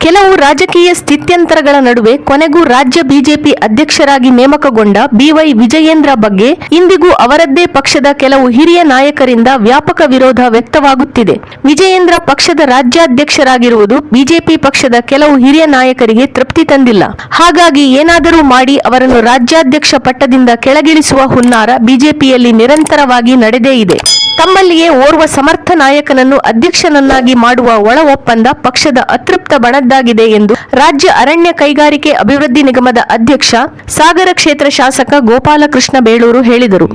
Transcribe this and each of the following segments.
ಕೆಲವು ರಾಜಕೀಯ ಸ್ಥಿತ್ಯಂತರಗಳ ನಡುವೆ ಕೊನೆಗೂ ರಾಜ್ಯ ಬಿಜೆಪಿ ಅಧ್ಯಕ್ಷರಾಗಿ ನೇಮಕಗೊಂಡ ಬಿವೈ ವಿಜಯೇಂದ್ರ ಬಗ್ಗೆ ಇಂದಿಗೂ ಅವರದ್ದೇ ಪಕ್ಷದ ಕೆಲವು ಹಿರಿಯ ನಾಯಕರಿಂದ ವ್ಯಾಪಕ ವಿರೋಧ ವ್ಯಕ್ತವಾಗುತ್ತಿದೆ. ವಿಜಯೇಂದ್ರ ಪಕ್ಷದ ರಾಜ್ಯಾಧ್ಯಕ್ಷರಾಗಿರುವುದು ಬಿಜೆಪಿ ಪಕ್ಷದ ಕೆಲವು ಹಿರಿಯ ನಾಯಕರಿಗೆ ತೃಪ್ತಿ ತಂದಿಲ್ಲ. ಹಾಗಾಗಿ ಏನಾದರೂ ಮಾಡಿ ಅವರನ್ನು ರಾಜ್ಯಾಧ್ಯಕ್ಷ ಪಟ್ಟದಿಂದ ಕೆಳಗಿಳಿಸುವ ಹುನ್ನಾರ ಬಿಜೆಪಿಯಲ್ಲಿ ನಿರಂತರವಾಗಿ ನಡೆದೇ ಇದೆ. ತಮ್ಮಲ್ಲಿಯೇ ಓರ್ವ ಸಮರ್ಥ ನಾಯಕನನ್ನು ಅಧ್ಯಕ್ಷನನ್ನಾಗಿ ಮಾಡುವ ಒಳ ಒಪ್ಪಂದ ಪಕ್ಷದ ಅತೃಪ್ತ ಬಣದ್ದಾಗಿದೆ ಎಂದು ರಾಜ್ಯ ಅರಣ್ಯ ಕೈಗಾರಿಕೆ ಅಭಿವೃದ್ಧಿ ನಿಗಮದ ಅಧ್ಯಕ್ಷ ಸಾಗರ ಕ್ಷೇತ್ರ ಶಾಸಕ ಗೋಪಾಲಕೃಷ್ಣ ಬೇಳೂರು ಹೇಳಿದರು.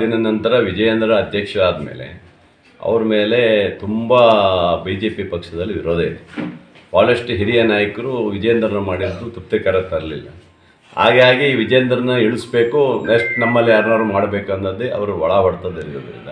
ದಿನ ನಂತರ ವಿಜಯೇಂದ್ರ ಅಧ್ಯಕ್ಷ ಆದಮೇಲೆ ಅವ್ರ ಮೇಲೆ ತುಂಬ ಬಿ ಜೆ ಪಿ ಪಕ್ಷದಲ್ಲಿ ವಿರೋಧ ಇದೆ. ಭಾಳಷ್ಟು ಹಿರಿಯ ನಾಯಕರು ವಿಜೇಂದ್ರನ ಮಾಡಿದ್ದು ತೃಪ್ತಿಕರ ತರಲಿಲ್ಲ. ಹಾಗಾಗಿ ವಿಜೇಂದ್ರನ ಇಳಿಸ್ಬೇಕು ನೆಕ್ಸ್ಟ್ ನಮ್ಮಲ್ಲಿ ಯಾರನ್ನಾರು ಮಾಡಬೇಕು ಅನ್ನೋದೇ ಅವರು ಒಳ ಹೊಡ್ತದಿರೋದ್ರಿಂದ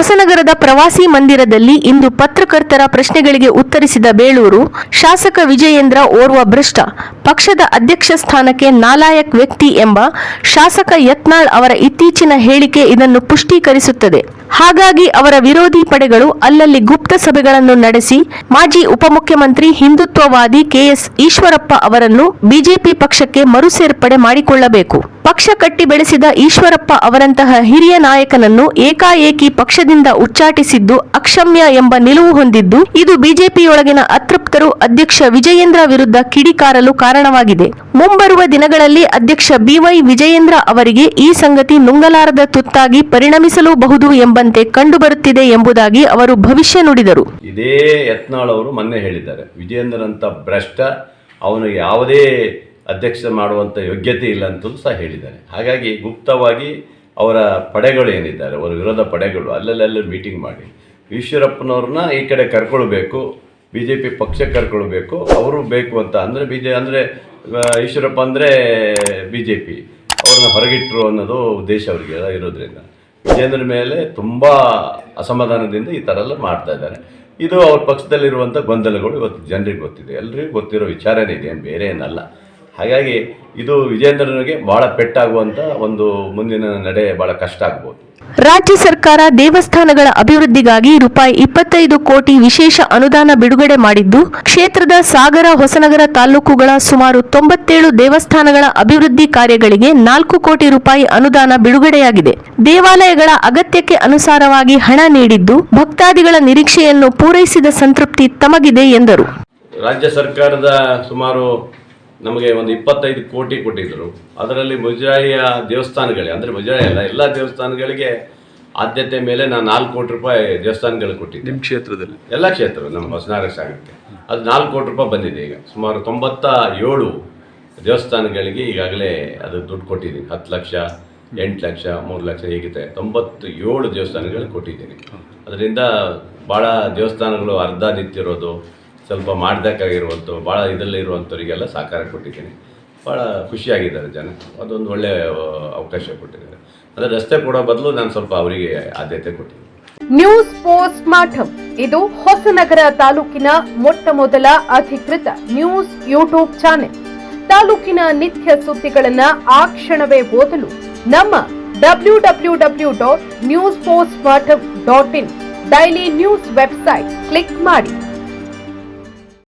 ಹೊಸನಗರದ ಪ್ರವಾಸಿ ಮಂದಿರದಲ್ಲಿ ಇಂದು ಪತ್ರಕರ್ತರ ಪ್ರಶ್ನೆಗಳಿಗೆ ಉತ್ತರಿಸಿದ ಬೇಳೂರು, ಶಾಸಕ ವಿಜಯೇಂದ್ರ ಓರ್ವ ಭ್ರಷ್ಟ, ಪಕ್ಷದ ಅಧ್ಯಕ್ಷ ಸ್ಥಾನಕ್ಕೆ ನಾಲಾಯಕ್ ವ್ಯಕ್ತಿ ಎಂಬ ಶಾಸಕ ಯತ್ನಾಳ್ ಅವರ ಇತ್ತೀಚಿನ ಹೇಳಿಕೆ ಇದನ್ನು ಪುಷ್ಟೀಕರಿಸುತ್ತದೆ. ಹಾಗಾಗಿ ಅವರ ವಿರೋಧಿ ಪಡೆಗಳು ಅಲ್ಲಲ್ಲಿ ಗುಪ್ತ ಸಭೆಗಳನ್ನು ನಡೆಸಿ, ಮಾಜಿ ಉಪಮುಖ್ಯಮಂತ್ರಿ ಹಿಂದುತ್ವವಾದಿ ಕೆಎಸ್ ಈಶ್ವರಪ್ಪ ಅವರನ್ನು ಬಿಜೆಪಿ ಪಕ್ಷಕ್ಕೆ ಮರುಸೇರ್ಪಡೆ ಮಾಡಿಕೊಳ್ಳಬೇಕು. ಪಕ್ಷ ಕಟ್ಟಿ ಬೆಳೆಸಿದ ಈಶ್ವರಪ್ಪ ಅವರಂತಹ ಹಿರಿಯ ನಾಯಕನನ್ನು ಏಕಾಏಕಿ ಪಕ್ಷದಿಂದ ಉಚ್ಚಾಟಿಸಿದ್ದು ಅಕ್ಷಮ್ಯ ಎಂಬ ನಿಲುವು ಹೊಂದಿದ್ದು, ಇದು ಬಿಜೆಪಿಯೊಳಗಿನ ಅತೃಪ್ತರು ಅಧ್ಯಕ್ಷ ವಿಜಯೇಂದ್ರ ವಿರುದ್ಧ ಕಿಡಿಕಾರಲು ಕಾರಣವಾಗಿದೆ. ಮುಂಬರುವ ದಿನಗಳಲ್ಲಿ ಅಧ್ಯಕ್ಷ ಬಿವೈ ವಿಜಯೇಂದ್ರ ಅವರಿಗೆ ಈ ಸಂಗತಿ ನುಂಗಲಾರದ ತುತ್ತಾಗಿ ಪರಿಣಮಿಸಲೂಬಹುದು ಎಂಬಂತೆ ಕಂಡುಬರುತ್ತಿದೆ ಎಂಬುದಾಗಿ ಅವರು ಭವಿಷ್ಯ ನುಡಿದರು. ಇದೇ ಯತ್ನಾಳ್ ಅವರು ಮೊನ್ನೆ ಹೇಳಿದ್ದಾರೆ. ವಿಜೇಂದ್ರನಂಥ ಭ್ರಷ್ಟ, ಅವನು ಯಾವುದೇ ಅಧ್ಯಕ್ಷ ಮಾಡುವಂತ ಯೋಗ್ಯತೆ ಇಲ್ಲ ಅಂತ ಸಹ ಹೇಳಿದ್ದಾರೆ. ಹಾಗಾಗಿ ಗುಪ್ತವಾಗಿ ಅವರ ಪಡೆಗಳು ಏನಿದ್ದಾರೆ, ಅವರ ವಿರೋಧ ಪಡೆಗಳು, ಅಲ್ಲಲ್ಲೆಲ್ಲ ಮೀಟಿಂಗ್ ಮಾಡಿ. ಈಶ್ವರಪ್ಪನವ್ರನ್ನ ಈ ಕಡೆ ಕರ್ಕೊಳ್ಬೇಕು ಬಿ ಜೆ ಪಿ ಪಕ್ಷ ಕರ್ಕೊಳ್ಬೇಕು, ಅವರು ಬೇಕು ಅಂತ. ಅಂದರೆ ಬಿ ಜೆ ಅಂದರೆ ಈಶ್ವರಪ್ಪ ಅಂದರೆ ಬಿ ಜೆ ಪಿ ಅವ್ರನ್ನ ಹೊರಗಿಟ್ಟರು ಅನ್ನೋದು ಉದ್ದೇಶ ಅವರಿಗೆ ಇರೋದ್ರಿಂದ. ವಿಜೇಂದ್ರ ಮೇಲೆ ತುಂಬ ಅಸಮಾಧಾನದಿಂದ ಈ ಥರ ಎಲ್ಲ ಮಾಡ್ತಾ ಇದ್ದಾರೆ. ಇದು ಅವ್ರ ಪಕ್ಷದಲ್ಲಿರುವಂಥ ಗೊಂದಲಗಳು ಇವತ್ತು ಜನರಿಗೆ ಗೊತ್ತಿದೆ. ಎಲ್ರಿಗೂ ಗೊತ್ತಿರೋ ವಿಚಾರನೇ ಇದೆ, ಬೇರೆ ಏನಲ್ಲ. ಹಾಗಾಗಿ ಇದು ವಿಜೇಂದ್ರನಿಗೆ ಬಹಳ ಪೆಟ್ಟಾಗುವಂಥ ಒಂದು ಮುಂದಿನ ನಡೆ ಬಹಳ ಕಷ್ಟ ಆಗ್ಬೋದು. ರಾಜ್ಯ ಸರ್ಕಾರ ದೇವಸ್ಥಾನಗಳ ಅಭಿವೃದ್ಧಿಗಾಗಿ ರೂಪಾಯಿ ಇಪ್ಪತ್ತೈದು ಕೋಟಿ ವಿಶೇಷ ಅನುದಾನ ಬಿಡುಗಡೆ ಮಾಡಿದ್ದು ಕ್ಷೇತ್ರದ ಸಾಗರ ಹೊಸನಗರ ತಾಲೂಕುಗಳ ಸುಮಾರು ತೊಂಬತ್ತೇಳು ದೇವಸ್ಥಾನಗಳ ಅಭಿವೃದ್ಧಿ ಕಾರ್ಯಗಳಿಗೆ ನಾಲ್ಕು ಕೋಟಿ ರೂಪಾಯಿ ಅನುದಾನ ಬಿಡುಗಡೆಯಾಗಿದೆ. ದೇವಾಲಯಗಳ ಅಗತ್ಯಕ್ಕೆ ಅನುಸಾರವಾಗಿ ಹಣ ನೀಡಿದ್ದು ಭಕ್ತಾದಿಗಳ ನಿರೀಕ್ಷೆಯನ್ನು ಪೂರೈಸಿದ ಸಂತೃಪ್ತಿ ತಮಗಿದೆ ಎಂದರು. ರಾಜ್ಯ ಸರ್ಕಾರದ ಸುಮಾರು ನಮಗೆ ಒಂದು ಇಪ್ಪತ್ತೈದು ಕೋಟಿ ಕೊಟ್ಟಿದ್ದರು ಅದರಲ್ಲಿ ಮುಜರಾಯಿಯ ದೇವಸ್ಥಾನಗಳಿಗೆ ಅಂದರೆ ಮುಜರಾಯಿ ಅಲ್ಲ ಎಲ್ಲ ದೇವಸ್ಥಾನಗಳಿಗೆ ಆದ್ಯತೆ ಮೇಲೆ ನಾನು ನಾಲ್ಕು ಕೋಟಿ ರೂಪಾಯಿ ದೇವಸ್ಥಾನಗಳಿಗೆ ಕೊಟ್ಟಿದ್ದೆ. ನಿಮ್ಮ ಕ್ಷೇತ್ರದಲ್ಲಿ? ಎಲ್ಲ ಕ್ಷೇತ್ರ ನಮ್ಮ ಹೊಸನಾರ ಸಾಗರಕ್ಕೆ. ಅದು ನಾಲ್ಕು ಕೋಟಿ ರೂಪಾಯಿ ಬಂದಿದೆ ಈಗ. ಸುಮಾರು ತೊಂಬತ್ತ ಏಳು ದೇವಸ್ಥಾನಗಳಿಗೆ ಈಗಾಗಲೇ ಅದು ದುಡ್ಡು ಕೊಟ್ಟಿದ್ದೀನಿ. ಹತ್ತು ಲಕ್ಷ ಎಂಟು ಲಕ್ಷ ಮೂರು ಲಕ್ಷ ಹೀಗಿದೆ ತೊಂಬತ್ತು ಏಳು ದೇವಸ್ಥಾನಗಳಿಗೆ ಕೊಟ್ಟಿದ್ದೀನಿ. ಅದರಿಂದ ಭಾಳ ದೇವಸ್ಥಾನಗಳು ಅರ್ಧ ನಿಂತಿರೋದು ಸ್ವಲ್ಪ ಮಾಡಬೇಕಾಗಿರುವಂಥ ಭಾಳ ಇದರಲ್ಲಿ ಇರುವಂಥವರಿಗೆಲ್ಲ ಸಹಕಾರ ಕೊಟ್ಟಿದ್ದೀನಿ. ಭಾಳ ಖುಷಿಯಾಗಿದ್ದಾರೆ ಜನ. ಅದೊಂದು ಒಳ್ಳೆಯ ಅವಕಾಶ ಕೊಟ್ಟಿದ್ದಾರೆ. ಅಂದರೆ ರಸ್ತೆ ಕೊಡೋ ಬದಲು ನಾನು ಸ್ವಲ್ಪ ಅವರಿಗೆ ಆದ್ಯತೆ ಕೊಟ್ಟಿದ್ದೀನಿ ನ್ಯೂಸ್ ಪೋಸ್ಟ್ ಮಾಠಂ ಇದು ಹೊಸನಗರ ತಾಲೂಕಿನ ಮೊಟ್ಟ ಮೊದಲ ಅಧಿಕೃತ ನ್ಯೂಸ್ ಯೂಟ್ಯೂಬ್ ಚಾನೆಲ್ ತಾಲೂಕಿನ ನಿತ್ಯ ಸುದ್ದಿಗಳನ್ನು ಆ ಕ್ಷಣವೇ ಓದಲು ನಮ್ಮ W W W dot news post ಮಾಠಂ dot in daily news website click ಮಾಡಿ.